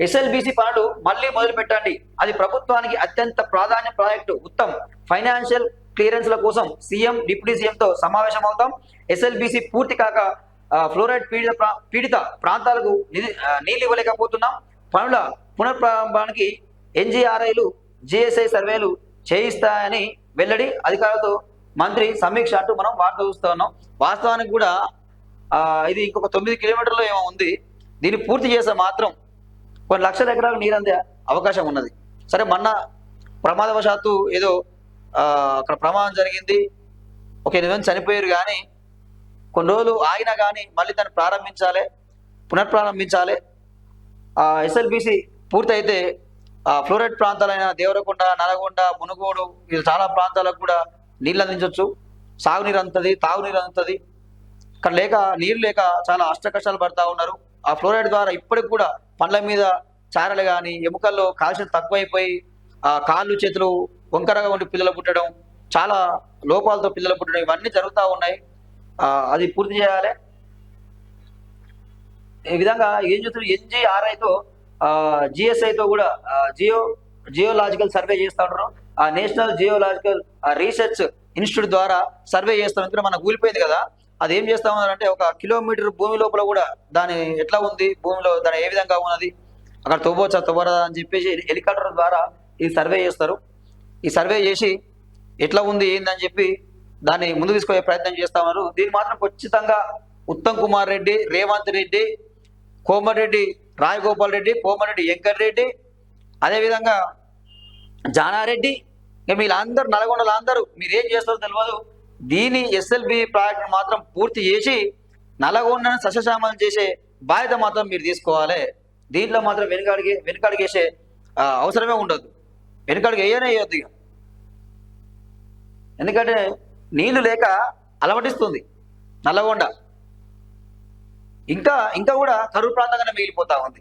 SLBC పనులు మళ్ళీ మొదలు పెట్టండి అది ప్రభుత్వానికి అత్యంత ప్రాధాన్య ప్రాజెక్టు. ఉత్తమ్ ఫైనాన్షియల్ క్లియరెన్స్ల కోసం సీఎం డిప్యూటీ సీఎంతో సమావేశం అవుతాం ఎస్ఎల్బిసి పూర్తి కాక ఫ్లోరైడ్ పీడిత ప్రా- పీడిత ప్రాంతాలకు నిధి నీళ్ళు ఇవ్వలేకపోతున్నాం. పనుల పునఃప్రారంభానికి ఎన్జీఆర్ఐలు జిఎస్ఐ సర్వేలు చేయిస్తాయని వెల్లడి అధికారులతో మంత్రి సమీక్ష అంటూ మనం వార్త చూస్తూ ఉన్నాం. వాస్తవానికి కూడా ఇది ఇంకొక తొమ్మిది కిలోమీటర్లు ఏమో ఉంది. దీన్ని పూర్తి చేస్తే మాత్రం కొన్ని లక్షల ఎకరాలు నీరు అందే అవకాశం ఉన్నది. సరే మొన్న ప్రమాదవశాత్తు ఏదో అక్కడ ప్రమాదం జరిగింది. ఒక ఎనిమిది మంది చనిపోయారు కానీ కొన్ని రోజులు ఆగినా కానీ మళ్ళీ దాన్ని ప్రారంభించాలి పునఃప్రారంభించాలి. ఎస్ఎల్బిసి పూర్తయితే ఆ, ఫ్లోరైడ్ ప్రాంతాలైన దేవరకొండ నల్గొండ మునుగోడు ఇది చాలా ప్రాంతాలకు కూడా నీళ్ళు అందించవచ్చు సాగునీరు అందుతుంది తాగునీరు అందుతుంది. ఇక్కడ లేక నీరు లేక చాలా అష్ట కష్టాలు పడతా ఉన్నారు. ఆ ఫ్లోరైడ్ ద్వారా ఇప్పటికి కూడా పండ్ల మీద చారలు కానీ ఎముకల్లో కాల్షియం తక్కువైపోయి ఆ కాళ్ళు చేతులు వంకరగా ఉండి పిల్లలు పుట్టడం చాలా లోపాలతో పిల్లలు పుట్టడం ఇవన్నీ జరుగుతూ ఉన్నాయి. అది పూర్తి చేయాలి. ఈ విధంగా ఏం చూస్తున్నారు? ఎన్జిఆర్ఐతో జిఎస్ఐతో కూడా జియో జియోలాజికల్ సర్వే చేస్తూ ఉంటారు ఆ నేషనల్ జియోలాజికల్ రీసెర్చ్ ఇన్స్టిట్యూట్ ద్వారా సర్వే చేస్తాం ఎందుకంటే మనకు కూలిపోయింది కదా. అది ఏం చేస్తా ఉన్నారంటే ఒక కిలోమీటర్ భూమి లోపల కూడా దాని ఎట్లా ఉంది? భూమిలో దాని ఏ విధంగా ఉన్నది? అక్కడ తవ్వచ్చా? తవ్వరా అని చెప్పేసి హెలికాప్టర్ ద్వారా ఇది సర్వే చేస్తారు. ఈ సర్వే చేసి ఎట్లా ఉంది ఏందని చెప్పి దాన్ని ముందు తీసుకునే ప్రయత్నం చేస్తా ఉన్నారు దీన్ని మాత్రం ఖచ్చితంగా ఉత్తమ్ కుమార్ రెడ్డి రేవంత్ రెడ్డి కోమరెడ్డి రాయగోపాల్ రెడ్డి కోమరెడ్డి వెంకట్ రెడ్డి అదేవిధంగా జానారెడ్డి ఇక వీళ్ళందరూ నల్గొండలు అందరూ మీరు ఏం చేస్తారో తెలియదు. దీని ఎస్ఎల్బి ప్రాజెక్ట్ మాత్రం పూర్తి చేసి నల్గొండను సస్యశ్యామలం చేసే బాధ్యత మాత్రం మీరు తీసుకోవాలి. దీంట్లో మాత్రం వెనుకడిగి వెనుకడిగేసే అవసరమే ఉండదు. వెనుకడికి వేయనే వేయొద్దు ఇక. ఎందుకంటే నీళ్ళు లేక అలవటిస్తుంది నల్లగొండ. ఇంకా ఇంకా కూడా కరువు ప్రాంతంగానే మిగిలిపోతా ఉంది.